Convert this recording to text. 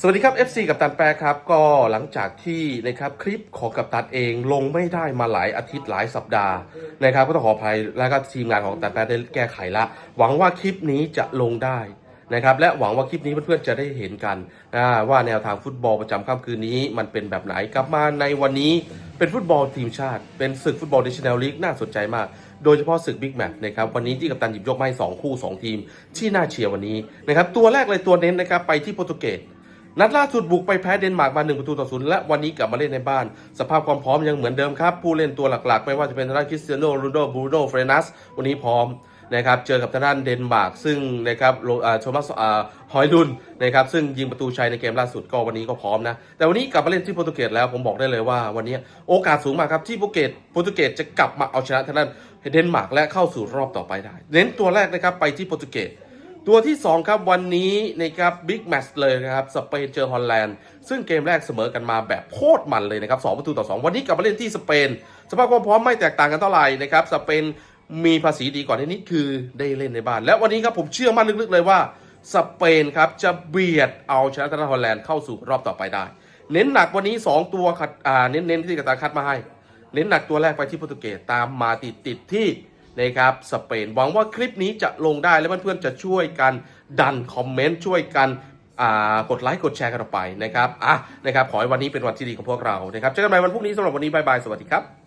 สวัสดีครับ FC กับตันแปรครับ ก็หลังจากที่นะครับคลิปของกับตันเองลงไม่ได้มาหลายอาทิตย์หลายสัปดาห์นะครับก็ต้องขออภัยแล้วก็ทีมงานของตันแปรได้แก้ไขละ หวังว่าคลิปนี้จะลงได้นะครับและหวังว่าคลิปนี้เพื่อนๆจะได้เห็นกันว่าแนวทางฟุตบอลประจำค่ำคืนนี้ มันเป็นแบบไหนกลับมาในวันนี้เป็นฟุตบอลทีมชาติ เป็นศึกฟุตบอล National League น่าสนใจมาก โดยเฉพาะศึกบิ๊กแมตช์นะครับวันนี้ที่กัปตันหยิบยกมาให้สองคู่ 2 ทีม ที่น่าเชียร์วันนี้นะครับตัวแรกเลยตัวเน้นนะครับไปที่โปรตุเกส นัดล่าสุดบุกไปแพ้เดนมาร์กมา1ประตูต่อศูนย์และวันนี้กลับมาเล่นในบ้าน สภาพความพร้อมยังเหมือนเดิมครับ ผู้เล่นตัวหลักๆ ไม่ว่าจะเป็นทางด้านคริสเตียโนรนัลโดบูโนเฟรนัสวันนี้พร้อมนะครับเจอกับทางด้านเดนมาร์กซึ่งนะครับโรอ่าโทมัสอ่าฮอยลุนนะครับซึ่งยิงประตูชัยในเกมล่าสุดก็วันนี้ก็พร้อมนะ แต่วันนี้กลับมาเล่นที่โปรตุเกสแล้วผมบอกได้เลยว่าวันนี้โอกาสสูงมากครับที่โปรตุเกสโปรตุเกสจะกลับมาเอาชนะทางด้านเดนมาร์กและเข้าสู่รอบต่อไปได้ เน้นตัวแรกนะครับไปที่โปรตุเกส ตัวที่ 2 ครับวันนี้นะครับบิ๊กแมตช์เลยนะครับสเปนเจอฮอลแลนด์ซึ่งเกมแรกเสมอกันมาแบบโคตรมันเลยนะครับ2ประตูต่อ 2 วันนี้กลับมาเล่นที่สเปน สภาพความพร้อมไม่แตกต่างกันเท่าไหร่นะครับสเปนมีภาษีดีกว่าที่นิดคือได้เล่นในบ้าน และวันนี้ครับผมเชื่อมั่นลึกๆเลยว่าสเปนครับจะเบียดเอาชนะทางด้าฮอลแลนด์เข้าสู่รอบต่อไปได้ เน้นหนักวันนี้ 2 ตัวคัดเน้นๆที่กระตาคัดมาให้ เน้นหนักตัวแรกไปที่โปรตุเกสตามมาติดติดที่ นะครับสเปนหวังว่าคลิปนี้จะลงได้และเพื่อนๆจะช่วยกันดันคอมเมนต์ช่วยกันกดไลค์กดแชร์กันออกไปนะครับอะนะครับขอให้วันนี้เป็นวันที่ดีของพวกเรานะครับเจอกันใหม่วันพรุ่งนี้สำหรับวันนี้บายบายสวัสดีครับ